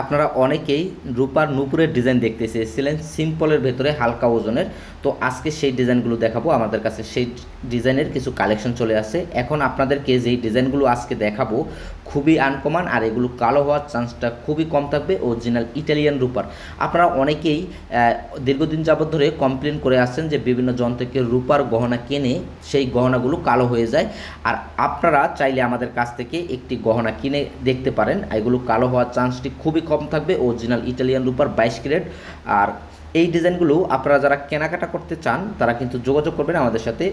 আপনারা অনেকেই রূপার নূপুরের ডিজাইন দেখতে চেয়েছিলেন সিম্পলের ভেতরে হালকা ওজনের। তো আজকে সেই ডিজাইনগুলো দেখাবো, আমাদের কাছে সেই ডিজাইনের কিছু কালেকশন চলে আসে এখন আপনাদেরকে যেই ডিজাইনগুলো আজকে দেখাবো খুবই আনকমন আর এগুলো কালো হওয়ার চান্সটা খুবই কম থাকবে অরিজিনাল ইটালিয়ান রূপার। আপনারা অনেকেই দীর্ঘদিন যাবৎ ধরে কমপ্লেন করে আসছেন যে বিভিন্ন জন থেকে রূপার গহনা কেনে সেই গহনাগুলো কালো হয়ে যায়। আর আপনারা চাইলে আমাদের কাছ থেকে একটি গহনা কিনে দেখতে পারেন। এগুলো কালো হওয়ার চান্সটি খুবই কম থাকবে অরিজিনাল ইটালিয়ান রূপার বাইশ ক্যারেট। আর এই ডিজাইনগুলো আপনারা যারা কেনাকাটা করতে চান, তারা কিন্তু যোগাযোগ করবেন আমাদের সাথে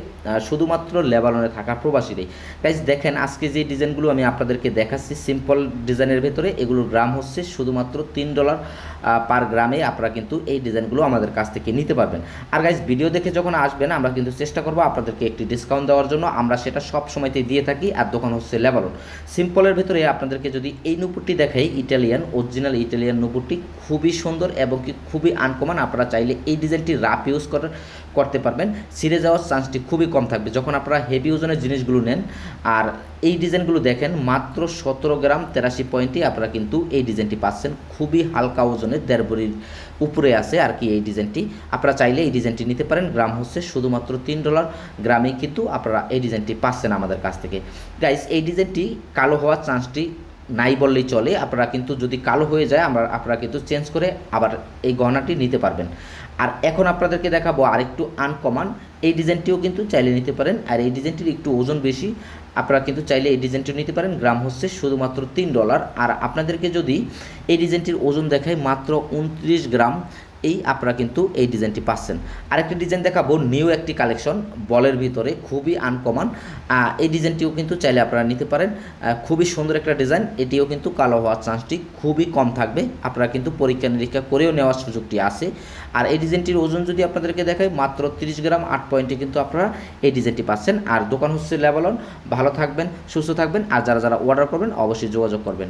শুধুমাত্র লেবাননে থাকা প্রবাসীরাই। গাইজ দেখেন, আজকে যে ডিজাইনগুলো আমি আপনাদেরকে দেখাচ্ছি সিম্পল ডিজাইনের ভেতরে, এগুলোর গ্রাম হচ্ছে শুধুমাত্র তিন ডলার পার গ্রামে আপনারা কিন্তু এই ডিজাইনগুলো আমাদের কাছ থেকে নিতে পারবেন। আর গাইজ ভিডিও দেখে যখন আসবেন, আমরা কিন্তু চেষ্টা করব আপনাদেরকে একটি ডিসকাউন্ট দেওয়ার জন্য। আমরা সেটা সব সময়তেই দিয়ে থাকি, আর দোকান হচ্ছে লেবানন। সিম্পলের ভেতরে আপনাদেরকে যদি এই নুপুরটি দেখাই ইটালিয়ান অরিজিনাল ইটালিয়ান নুপুরটি, খুবই সুন্দর এবং কি খুবই আনকমন আপনারা চাইলে এই ডিজাইনটি রাফ ইউজ করতে পারবেন। ছিঁড়ে যাওয়ার চান্সটি খুবই কম থাকবে। যখন আপনারা হেভি ওজনের জিনিসগুলো নেন, আর এই ডিজাইনগুলো দেখেন, মাত্র সতেরো গ্রাম তেরাশি পয়েন্টে আপনারা কিন্তু এই ডিজাইনটি পাচ্ছেন। খুবই হালকা ওজনের দেড় বড়ির উপরে আছে আর কি এই ডিজাইনটি। আপনারা চাইলে এই ডিজাইনটি নিতে পারেন। গ্রাম হচ্ছে শুধুমাত্র তিন ডলার। গ্রামেই কিন্তু আপনারা এই ডিজাইনটি পাচ্ছেন আমাদের কাছ থেকে। গাইস এই ডিজাইনটি কালো হওয়ার চান্সটি নাই বললেই চলে, আপনারা কিন্তু যদি কালো হয়ে যায়, আমরা, আপনারা কিন্তু চেঞ্জ করে আবার এই গহনাটি নিতে পারবেন। আর এখন আপনাদেরকে দেখাবো আরেকটু আনকমন এই ডিজাইনটিও কিন্তু চাইলে নিতে পারেন। আর এই ডিজাইনটির একটু ওজন বেশি, আপনারা কিন্তু চাইলে এই ডিজাইনটিও নিতে পারেন। গ্রাম হচ্ছে শুধুমাত্র তিন ডলার আর আপনাদেরকে যদি এই ডিজাইনটির ওজন দেখায় মাত্র উনত্রিশ গ্রাম এই আপনারা কিন্তু এই ডিজাইনটি পাচ্ছেন। আরেকটি ডিজাইন দেখাবো নিউ একটি কালেকশন বলের ভিতরে খুবই আনকমন এই ডিজাইনটিও কিন্তু চাইলে আপনারা নিতে পারেন। খুবই সুন্দর একটা ডিজাইন, এটিও কিন্তু কালো হওয়ার চান্সটি খুবই কম থাকবে। আপনারা কিন্তু পরীক্ষা নিরীক্ষা করেও নেওয়ার সুযোগটি আছে। আর এই ডিজাইনটির ওজন যদি আপনাদেরকে দেখায় মাত্র তিরিশ গ্রাম, আট পয়েন্টে কিন্তু আপনারা এই ডিজাইনটি পাচ্ছেন। আর দোকান হচ্ছে লেবালন ভালো থাকবেন, সুস্থ থাকবেন। আর যারা যারা অর্ডার করবেন, অবশ্যই যোগাযোগ করবেন।